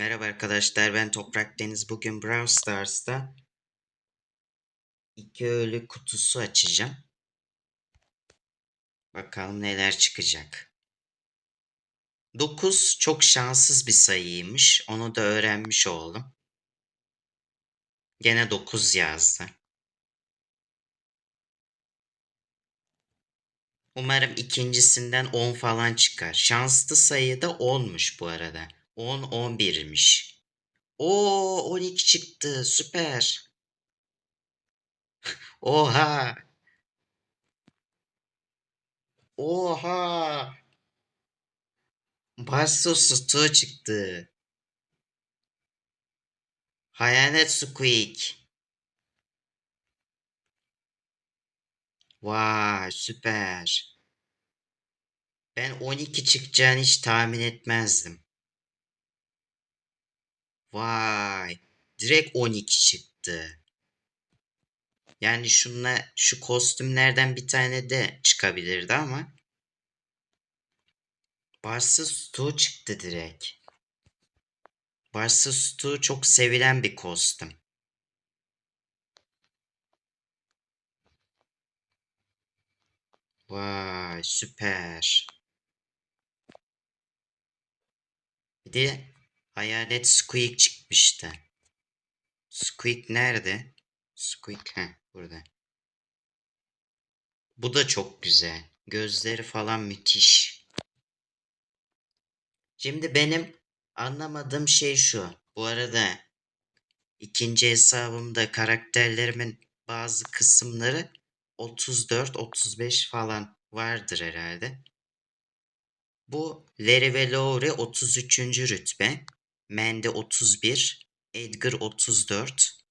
Merhaba arkadaşlar ben Toprak Deniz. Bugün Brawl Stars'ta iki ölü kutusu açacağım. Bakalım neler çıkacak. 9 çok şanssız bir sayıymış. Onu da öğrenmiş oldum. Gene 9 yazdı. Umarım ikincisinden 10 falan çıkar. Şanslı sayı da 10'muş bu arada. 10 11'miş. Oo 12 çıktı. Süper. Oha. Oha. Barso Stu çıktı. Hayalet Squeak. Vay süper. Ben 12 çıkacağını hiç tahmin etmezdim. Vay. Direkt 12 çıktı. Yani şunla şu kostümlerden bir tane de çıkabilirdi ama Barsa Stu çıktı direkt. Barsa Stu çok sevilen bir kostüm. Vay süper. Bir de Hayalet Squeak çıkmıştı. Squeak nerede? Squeak he burada. Bu da çok güzel. Gözleri falan müthiş. Şimdi benim anlamadığım şey şu. Bu arada ikinci hesabımda karakterlerimin bazı kısımları 34-35 falan vardır herhalde. Bu Larry ve Lowry 33. rütbe. Mandy 31. Edgar 34.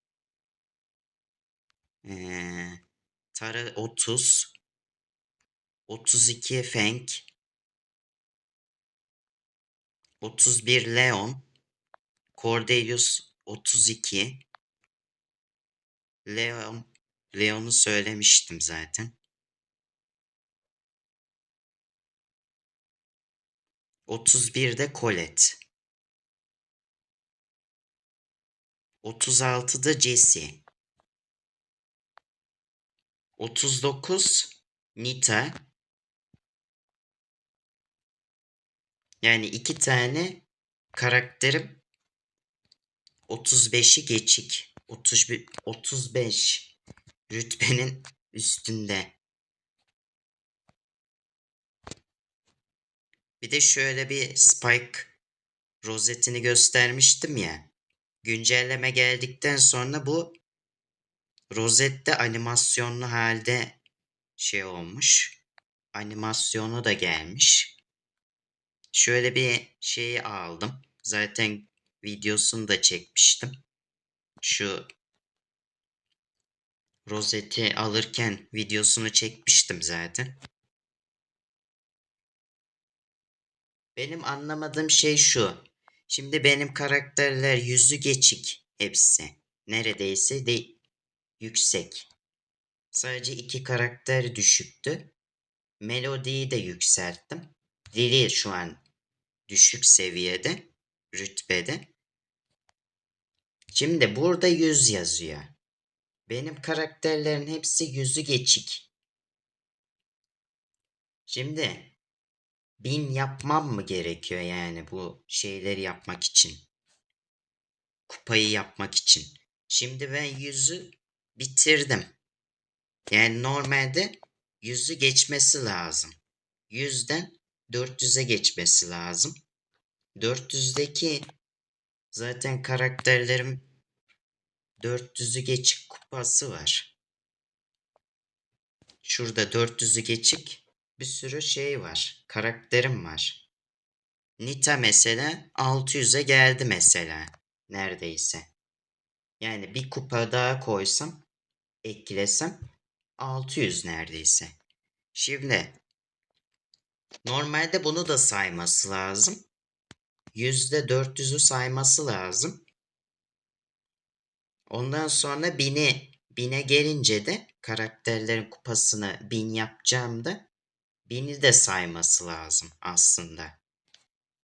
Ee, Tara 30. 32 Feng. 31 Leon. Cordelius 32. Leon. Leon'u söylemiştim zaten. 31 de Colette. 36 da Jessie. 39 Nita. Yani iki tane karakterim 35'i geçik. 31, 35 rütbenin üstünde. Bir de şöyle bir Spike rozetini göstermiştim ya. Güncelleme geldikten sonra bu rozette animasyonlu halde şey olmuş. Animasyonu da gelmiş. Şöyle bir şeyi aldım. Zaten videosunu da çekmiştim. Şu rozeti alırken videosunu çekmiştim zaten. Benim anlamadığım şey şu. Şimdi benim karakterler yüzü geçik hepsi. Neredeyse de yüksek. Sadece iki karakter düşüktü. Melodiyi de yükselttim. Dili şu an düşük seviyede, rütbede. Şimdi burada yüz yazıyor. Benim karakterlerin hepsi yüzü geçik. Şimdi bin yapmam mı gerekiyor yani bu şeyleri yapmak için? Kupayı yapmak için. Şimdi ben yüzü bitirdim. Yani normalde yüzü geçmesi lazım. Yüzden 400'e geçmesi lazım. 400'deki zaten karakterlerim 400'ü geçik kupası var. Şurada 400'ü geçik bir sürü şey var. Karakterim var. Nita mesela 600'e geldi mesela. Neredeyse. Yani bir kupa daha koysam, eklesem 600 neredeyse. Şimdi normalde bunu da sayması lazım. %400'ü sayması lazım. Ondan sonra 1000'i 1000'e gelince de karakterlerin kupasını 1000 yapacağımda Beni de sayması lazım aslında.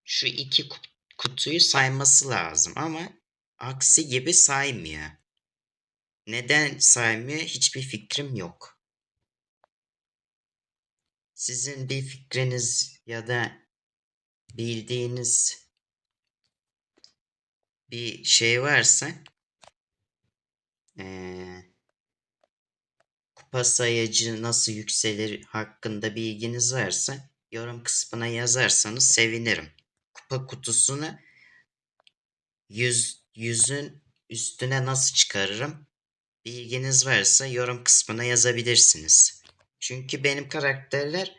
Şu iki kutuyu sayması lazım ama aksi gibi saymıyor. Neden saymıyor hiçbir fikrim yok. Sizin bir fikriniz ya da bildiğiniz bir şey varsa eee, kupa sayacı nasıl yükselir hakkında bilginiz varsa yorum kısmına yazarsanız sevinirim. Kupa kutusunu yüz, yüzün üstüne nasıl çıkarırım bilginiz varsa yorum kısmına yazabilirsiniz. Çünkü benim karakterler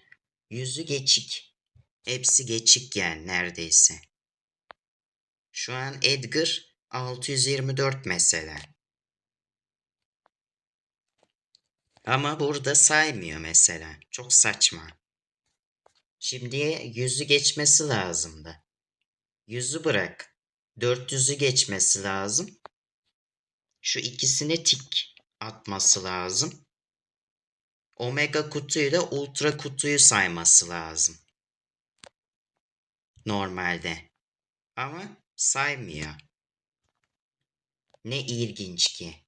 yüzü geçik. Hepsi geçik yani neredeyse. Şu an Edgar 624 mesela. Ama burada saymıyor mesela. Çok saçma. Şimdi yüzü geçmesi lazımdı. Yüzü bırak. 400'ü geçmesi lazım. Şu ikisini tik atması lazım. Omega kutuyu da ultra kutuyu sayması lazım. Normalde. Ama saymıyor. Ne ilginç ki.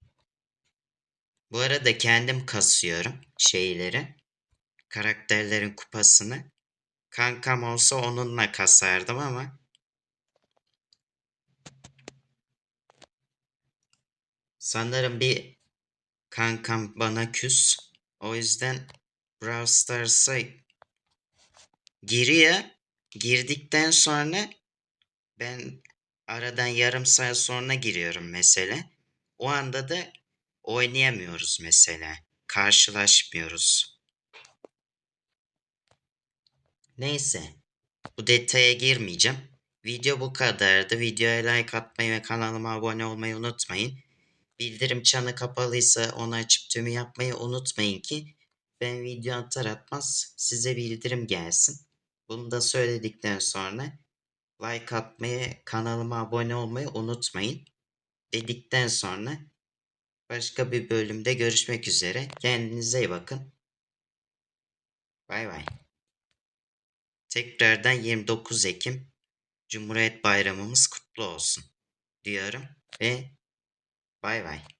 Bu arada kendim kasıyorum şeyleri. Karakterlerin kupasını. Kankam olsa onunla kasardım ama sanırım bir kankam bana küs. O yüzden Brawl Stars'a giriyor. Girdikten sonra ben aradan yarım saat sonra giriyorum mesela. O anda da oynayamıyoruz mesela. Karşılaşmıyoruz. Neyse. Bu detaya girmeyeceğim. Video bu kadardı. Videoya like atmayı ve kanalıma abone olmayı unutmayın. Bildirim çanı kapalıysa onu açıp tümü yapmayı unutmayın ki ben video atar atmaz size bildirim gelsin. Bunu da söyledikten sonra like atmayı, kanalıma abone olmayı unutmayın. Dedikten sonra başka bir bölümde görüşmek üzere. Kendinize iyi bakın. Bay bay. Tekrardan 29 Ekim Cumhuriyet Bayramımız kutlu olsun diyorum ve bay bay.